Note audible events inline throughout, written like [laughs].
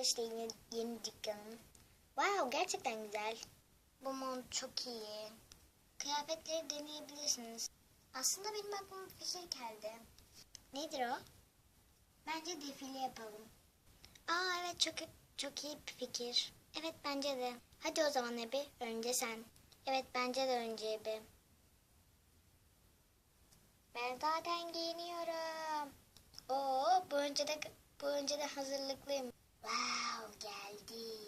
işte yeni, yeni dükkanım. Wow gerçekten güzel. Bu mont çok iyi. Kıyafetleri deneyebilirsiniz. Aslında benim aklıma bir fikir geldi. Nedir o? Bence defile yapalım. Aa evet çok çok iyi bir fikir. Evet bence de. Hadi o zaman Ebi önce sen. Evet bence de önce Ebi. Ben zaten giyiniyorum. Oo bu önce de bu önce de hazırlıklıyım. Wow geldi.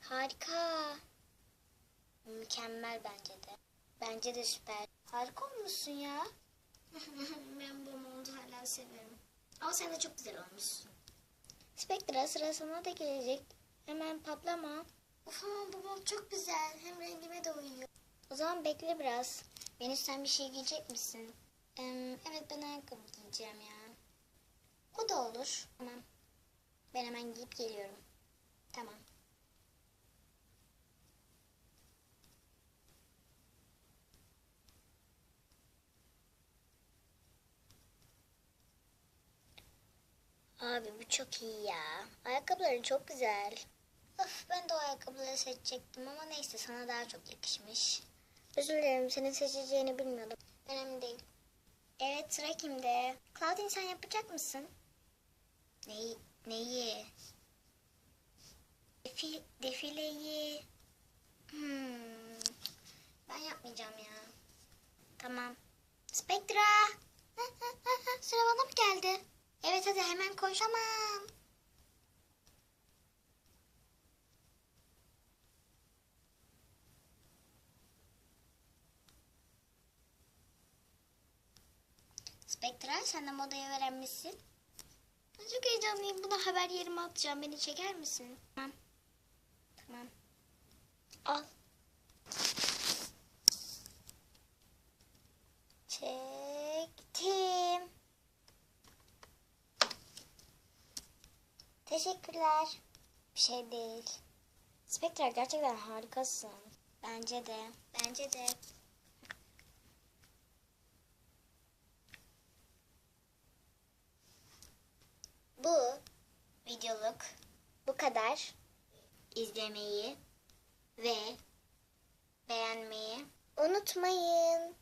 Harika. Mükemmel bence de. Bence de süper. Harika olmuşsun ya. [laughs] ben bu montu hala seviyorum. Ama sen de çok güzel olmuşsun. Spectra sıra sana da gelecek. Hemen patlama. Uf ama bu mont çok güzel. Hem rengime de uyuyor. O zaman bekle biraz. Venüs sen bir şey giyecek misin? Evet ben ayakkabı giyeceğim ya. O da olur. Tamam. Ben hemen giyip geliyorum. Tamam. Abi bu çok iyi ya. Ayakkabıların çok güzel. Of ben de o ayakkabıları seçecektim ama neyse sana daha çok yakışmış. Özür dilerim senin seçeceğini bilmiyordum. Önemli değil. Evet sıra kimde? Claudine sen yapacak mısın? Neyi? Neyi? Defi, defileyi. Hmm. Ben yapmayacağım ya. Tamam. Spectra. [laughs] Sıra bana mı geldi? Evet hadi hemen koşamam. Spectra sen de modayı öğrenmişsin. Ben çok heyecanlıyım. Bunu haber yerime atacağım. Beni çeker misin? Tamam. Tamam. Al. Çektim. Teşekkürler. Bir şey değil. Spectra gerçekten harikasın. Bence de. Bence de. Bu videoluk bu kadar. İzlemeyi ve beğenmeyi unutmayın.